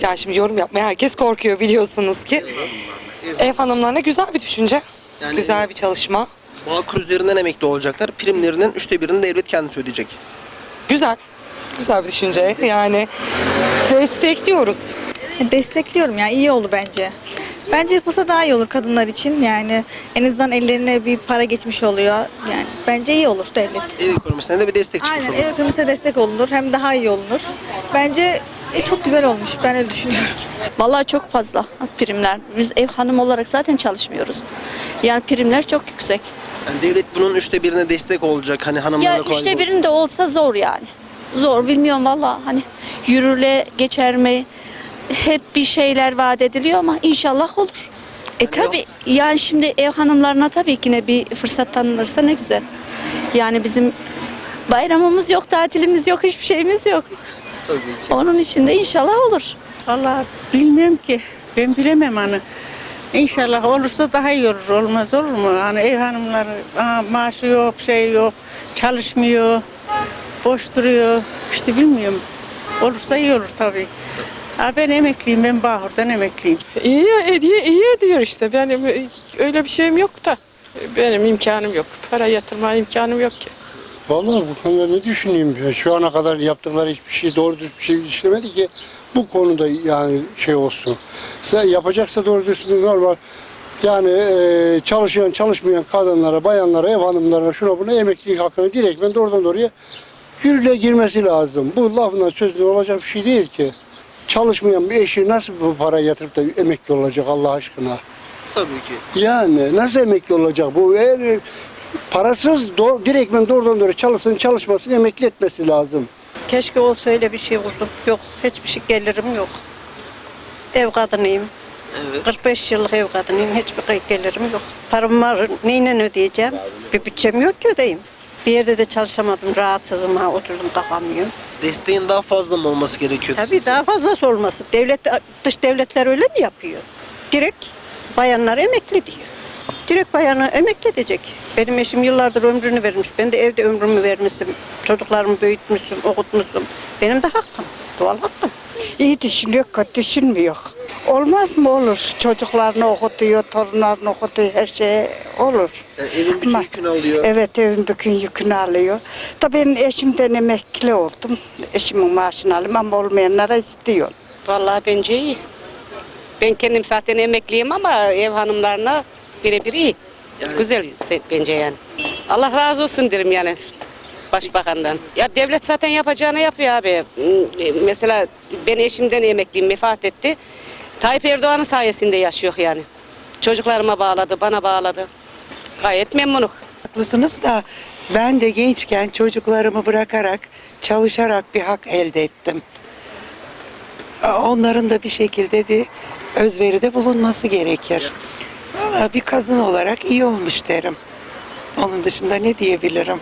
Yani şimdi yorum yapmaya herkes korkuyor biliyorsunuz ki. Ev hanımlarına güzel bir düşünce. Yani- güzel bir çalışma. Bağkur üzerinden emekli olacaklar. Primlerinin üçte birini devlet kendisi ödeyecek. Güzel. Güzel bir düşünce. Yani destekliyoruz. Destekliyorum yani iyi olur bence. Bence yapılsa daha iyi olur kadınlar için yani en azından ellerine bir para geçmiş oluyor. Yani bence iyi olur devlet. Ev ekonomisine de bir destek çıkmış Aynen olur. ev ekonomisine destek olunur hem daha iyi olunur. Bence e, çok güzel olmuş ben öyle düşünüyorum. Vallahi çok fazla primler. Biz ev hanım olarak zaten çalışmıyoruz. Yani primler çok yüksek. Yani devlet bunun üçte birine destek olacak. Hani hanımlara Ya kolaylık üçte olsun. birinde olsa zor yani. Zor bilmiyorum valla hani yürürle geçer mi? Hep bir şeyler vaat ediliyor ama inşallah olur. E tabi yani şimdi ev hanımlarına tabii ki ne bir fırsat tanınırsa ne güzel. Yani bizim bayramımız yok, tatilimiz yok, hiçbir şeyimiz yok. Tabii ki. Onun için de inşallah olur. Vallahi bilmiyorum ki. Ben bilemem hani. İnşallah olursa daha iyi olur. Olmaz olur mu? Hani ev hanımları aa, maaşı yok, şey yok, çalışmıyor, boş duruyor. İşte bilmiyorum. Olursa iyi olur tabii. Ha, ben emekliyim, ben Bahur'dan emekliyim. İyi ediyor, iyi ediyor işte. Benim öyle bir şeyim yok da. Benim imkanım yok. Para yatırma imkanım yok ki. Vallahi bu konuda ne düşüneyim? ya? Şu ana kadar yaptıkları hiçbir şey doğru düz bir şey işlemedi ki bu konuda yani şey olsun. Sen yapacaksa doğru düzgün normal yani e, çalışan çalışmayan kadınlara, bayanlara, ev hanımlarına şuna buna emeklilik hakkını direkt ben doğrudan doğruya yürürlüğe girmesi lazım. Bu lafından sözünden olacak bir şey değil ki. Çalışmayan bir eşi nasıl bu para yatırıp da emekli olacak Allah aşkına? Tabii ki. Yani nasıl emekli olacak bu? Eğer parasız do direktmen doğrudan doğru çalışsın çalışmasın emekli etmesi lazım. Keşke olsa öyle bir şey olsun. Yok hiçbir şey gelirim yok. Ev kadınıyım. Evet. 45 yıllık ev kadınıyım. Hiçbir gelirim yok. Param var. Neyle ödeyeceğim? Bir bütçem yok ki ödeyeyim. Bir yerde de çalışamadım. Rahatsızım ha oturdum kalkamıyorum. Desteğin daha fazla mı olması gerekiyor? Tabii daha fazlası olması. Devlet, dış devletler öyle mi yapıyor? Direkt bayanlar emekli diyor. Direkt bayanı emekli edecek. Benim eşim yıllardır ömrünü vermiş. Ben de evde ömrümü vermişim. Çocuklarımı büyütmüşüm, okutmuşum. Benim de hakkım. Doğal hakkım. İyi düşünüyor, kötü düşünmüyor. Olmaz mı olur? Çocuklarını okutuyor, torunlarını okutuyor, her şey olur. Yani evin bütün Ama- yükünü alıyor. Evet, evin bütün yükünü alıyor. Tabii ben eşimden emekli oldum. Eşimin maaşını alayım ama olmayanlara istiyor. Vallahi bence iyi. Ben kendim zaten emekliyim ama ev hanımlarına birebir iyi. Yani- Güzel bence yani. Allah razı olsun derim yani başbakandan. Ya devlet zaten yapacağını yapıyor abi. Hmm, Mesela ben eşimden emekliyim vefat etti. Tayyip Erdoğan'ın sayesinde yaşıyor yani. Çocuklarıma bağladı, bana bağladı. Gayet memnunum. Haklısınız da ben de gençken çocuklarımı bırakarak çalışarak bir hak elde ettim. Onların da bir şekilde bir özveride bulunması gerekir. Valla bir kadın olarak iyi olmuş derim. Onun dışında ne diyebilirim?